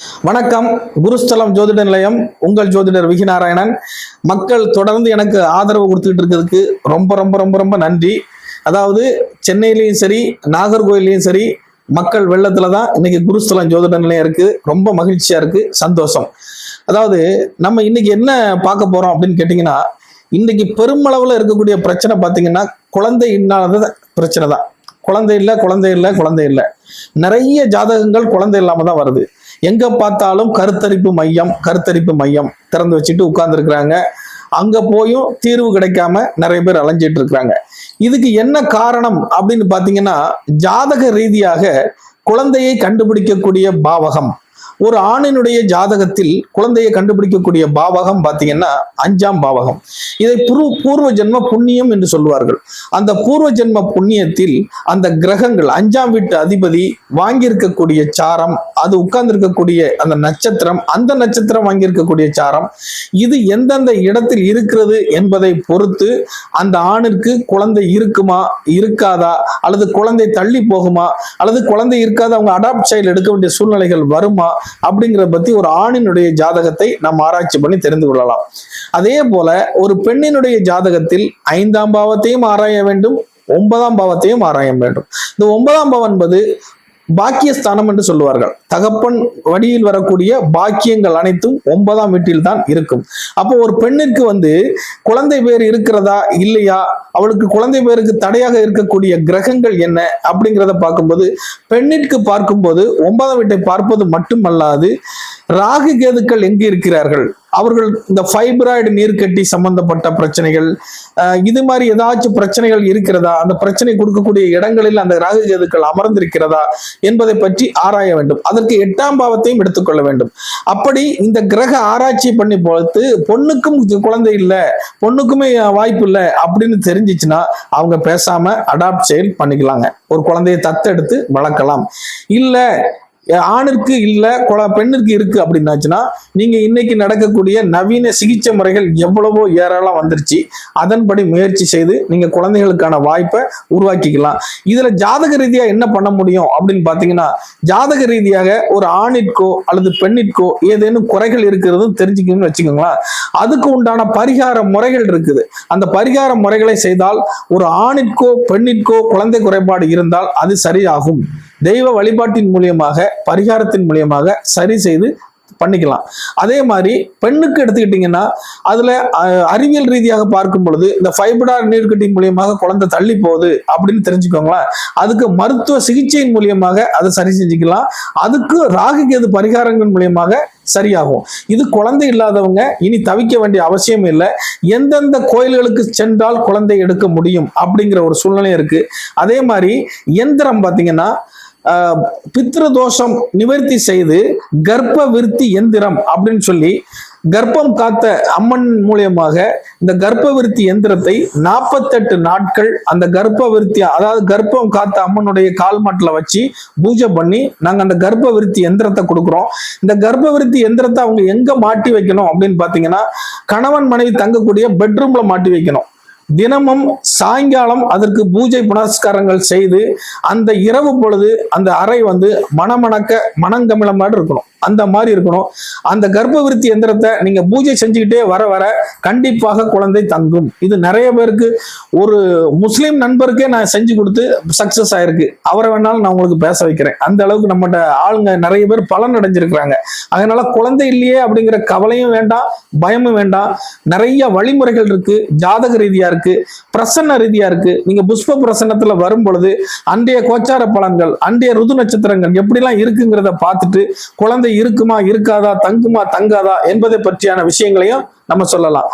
வணக்கம். குருஸ்தலம் ஜோதிட நிலையம். உங்கள் ஜோதிடர் விகிநாராயணன் மக்கள் தொடர்ந்து எனக்கு ஆதரவு கொடுத்துட்டு இருக்கிறதுக்கு ரொம்ப ரொம்ப ரொம்ப ரொம்ப நன்றி. அதாவது சென்னையிலையும் சரி நாகர்கோயிலையும் சரி மக்கள் வெள்ளத்துல தான் இன்னைக்கு குருஸ்தலம் ஜோதிட நிலையம் இருக்கு. ரொம்ப மகிழ்ச்சியா இருக்கு சந்தோஷம். அதாவது நம்ம இன்னைக்கு என்ன பார்க்க போறோம் அப்படின்னு கேட்டிங்கன்னா இன்னைக்கு பெருமளவில் இருக்கக்கூடிய பிரச்சனை பார்த்தீங்கன்னா குழந்தை இல்லாத பிரச்சனை தான். குழந்தை இல்லை குழந்தை இல்லை குழந்தை இல்லை. நிறைய ஜாதகங்கள் குழந்தை இல்லாம தான் வருது. எங்க பார்த்தாலும் கருத்தரிப்பு மையம் கருத்தரிப்பு மையம் திறந்து வச்சுட்டு உட்கார்ந்துருக்குறாங்க. அங்க போயும் தீர்வு கிடைக்காம நிறைய பேர் அலைஞ்சிட்டு இருக்கிறாங்க. இதுக்கு என்ன காரணம் அப்படின்னு பாத்தீங்கன்னா ஜாதக ரீதியாக குழந்தையை கண்டுபிடிக்கக்கூடிய பாவகம். ஒரு ஆணினுடைய ஜாதகத்தில் குழந்தையை கண்டுபிடிக்கக்கூடிய பாவகம் பார்த்தீங்கன்னா அஞ்சாம் பாவகம். இதை பூர்வ பூர்வ ஜென்ம புண்ணியம் என்று சொல்வார்கள். அந்த பூர்வ ஜென்ம புண்ணியத்தில் அந்த கிரகங்கள் அஞ்சாம் வீட்டு அதிபதி வாங்கியிருக்கக்கூடிய சாரம் அது உட்கார்ந்திருக்கக்கூடிய அந்த நட்சத்திரம் அந்த நட்சத்திரம் வாங்கியிருக்கக்கூடிய சாரம் இது எந்தெந்த இடத்தில் இருக்கிறது என்பதை பொறுத்து அந்த ஆணிற்கு குழந்தை இருக்குமா இருக்காதா அல்லது குழந்தை தள்ளி போகுமா அல்லது குழந்தை இருக்காத அவங்க அடாப்ட் சைல்டு எடுக்க வேண்டிய சூழ்நிலைகள் வருமா அப்படிங்கிறத பத்தி ஒரு ஆணினுடைய ஜாதகத்தை நாம் ஆராய்ச்சி பண்ணி தெரிந்து கொள்ளலாம். அதே போல ஒரு பெண்ணினுடைய ஜாதகத்தில் ஐந்தாம் பாவத்தையும் ஆராய வேண்டும் ஒன்பதாம் பாவத்தையும் ஆராய வேண்டும். இந்த ஒன்பதாம் பாவம் என்பது பாக்கியஸ்தானம் என்று சொல்லுவார்கள். தகப்பன் வழியில் வரக்கூடிய பாக்கியங்கள் அனைத்தும் ஒன்பதாம் வீட்டில் தான் இருக்கும். அப்போ ஒரு பெண்ணிற்கு வந்து குழந்தை பேர் இருக்கிறதா இல்லையா? அவளுக்கு குழந்தை பேருக்கு தடையாக இருக்கக்கூடிய கிரகங்கள் என்ன அப்படிங்கிறத பார்க்கும்போது பெண்ணிற்கு பார்க்கும்போது ஒன்பதாம் வீட்டை பார்ப்பது மட்டுமல்லாது ராகு கேதுக்கள் எங்கு இருக்கிறார்கள்? அவர்கள் இந்த ஃபைப்ராய்டு நீர்க்கட்டி சம்பந்தப்பட்ட பிரச்சனைகள் இது மாதிரி ஏதாச்சும் பிரச்சனைகள் இருக்கிறதா? அந்த பிரச்சனை கொடுக்கக்கூடிய இடங்களில் அந்த ராகு கேதுக்கள் அமர்ந்திருக்கிறதா என்பதை பற்றி ஆராய வேண்டும். அதற்கு எட்டாம் பாவத்தையும் எடுத்துக்கொள்ள வேண்டும். அப்படி இந்த கிரக ஆராய்ச்சி பண்ணி பார்த்து பொண்ணுக்கும் குழந்தை இல்லை பொண்ணுக்குமே வாய்ப்பு இல்லை அப்படின்னு தெரிஞ்சிச்சுன்னா அவங்க பேசாம அடாப்ட் செயல் பண்ணிக்கலாங்க. ஒரு குழந்தையை தத்தெடுத்து வளர்க்கலாம். இல்லை ஆணிற்கு இல்லை குழ பெண்ணிற்கு இருக்கு அப்படின்னாச்சுன்னா நீங்க இன்னைக்கு நடக்கக்கூடிய நவீன சிகிச்சை முறைகள் எவ்வளவோ ஏராளம் வந்துருச்சு. அதன்படி முயற்சி செய்து நீங்க குழந்தைகளுக்கான வாய்ப்பை உருவாக்கிக்கலாம். இதுல ஜாதக ரீதியா என்ன பண்ண முடியும் அப்படின்னு பாத்தீங்கன்னா ஜாதக ரீதியாக ஒரு ஆணிற்கோ அல்லது பெண்ணிற்கோ ஏதேனும் குறைகள் இருக்கிறதும் தெரிஞ்சுக்கணும்னு வச்சுக்கோங்களேன். அதுக்கு உண்டான பரிகார முறைகள் இருக்குது. அந்த பரிகார முறைகளை செய்தால் ஒரு ஆணிற்கோ பெண்ணிற்கோ குழந்தை குறைபாடு இருந்தால் அது சரியாகும். தெய்வ வழிபாட்டின் மூலியமாக பரிகாரத்தின் மூலியமாக சரி செய்து பண்ணிக்கலாம். அதே மாதிரி பெண்ணுக்கு எடுத்துக்கிட்டிங்கன்னா அதுல அறிவியல் ரீதியாக பார்க்கும் பொழுது இந்த ஃபைபடார் நீர்க்கட்டி மூலியமாக குழந்தை தள்ளி போகுது அப்படின்னு தெரிஞ்சுக்கோங்களேன். அதுக்கு மருத்துவ சிகிச்சையின் மூலியமாக அதை சரி செஞ்சுக்கலாம். அதுக்கு ராகு கேது பரிகாரங்கள் மூலியமாக சரியாகும். இது குழந்தை இல்லாதவங்க இனி தவிக்க வேண்டிய அவசியம் இல்லை. எந்தெந்த கோயில்களுக்கு சென்றால் குழந்தை எடுக்க முடியும் அப்படிங்கிற ஒரு சூழ்நிலை இருக்கு. அதே மாதிரி எந்திரம் பார்த்தீங்கன்னா ஆஹ், பித்ரு தோஷம் நிவர்த்தி செய்து கர்ப்ப விருத்தி எந்திரம் அப்படின்னு சொல்லி கர்ப்பம் காத்த அம்மன் மூலியமாக இந்த கர்ப்ப விருத்தி எந்திரத்தை நாற்பத்தெட்டு நாட்கள் அந்த கர்ப்ப விருத்தி அதாவது கர்ப்பம் காத்த அம்மனுடைய கால் மாட்டில் வச்சு பூஜை பண்ணி நாங்கள் அந்த கர்ப்ப விருத்தி எந்திரத்தை கொடுக்குறோம். இந்த கர்ப்ப விருத்தி எந்திரத்தை அவங்க எங்க மாட்டி வைக்கணும் அப்படின்னு பார்த்தீங்கன்னா கணவன் மனைவி தங்கக்கூடிய பெட்ரூம்ல மாட்டி வைக்கணும். தினமும் சாயங்காலம் அதற்கு பூஜை புனஸ்காரங்கள் செய்து அந்த இரவு பொழுது அந்த அறை வந்து மணமணக்க மணங்கமிழ இருக்கணும். அந்த மாதிரி இருக்கணும். அந்த கர்ப்பவிருத்தி எந்திரத்தை நீங்க பூஜை செஞ்சுக்கிட்டே வர வர கண்டிப்பாக குழந்தை தங்கும். இது நிறைய பேருக்கு ஒரு முஸ்லீம் நண்பருக்கே நான் செஞ்சு கொடுத்து சக்சஸ் ஆயிருக்கு. அவரை வேணாலும் நான் உங்களுக்கு பேச வைக்கிறேன். அந்த அளவுக்கு நம்மகிட்ட ஆளுங்க நிறைய பேர் பலன் அடைஞ்சிருக்கிறாங்க. அதனால குழந்தை இல்லையே அப்படிங்கிற கவலையும் வேண்டாம் பயமும் வேண்டாம். நிறைய வழிமுறைகள் இருக்கு. ஜாதக ரீதியா இருக்கு. பிரசன்ன ரீதியா இருக்கு. நீங்க புஷ்ப பிரசன்னத்துல வரும் பொழுது அன்றைய கோச்சார பலன்கள் அன்றைய ருது நட்சத்திரங்கள் எப்படிலாம் இருக்குங்கிறத பார்த்துட்டு குழந்தை இருக்குமா இருக்காதா தங்குமா தங்காதா என்பதை பற்றியான விஷயங்களையும் நம்ம சொல்லலாம்.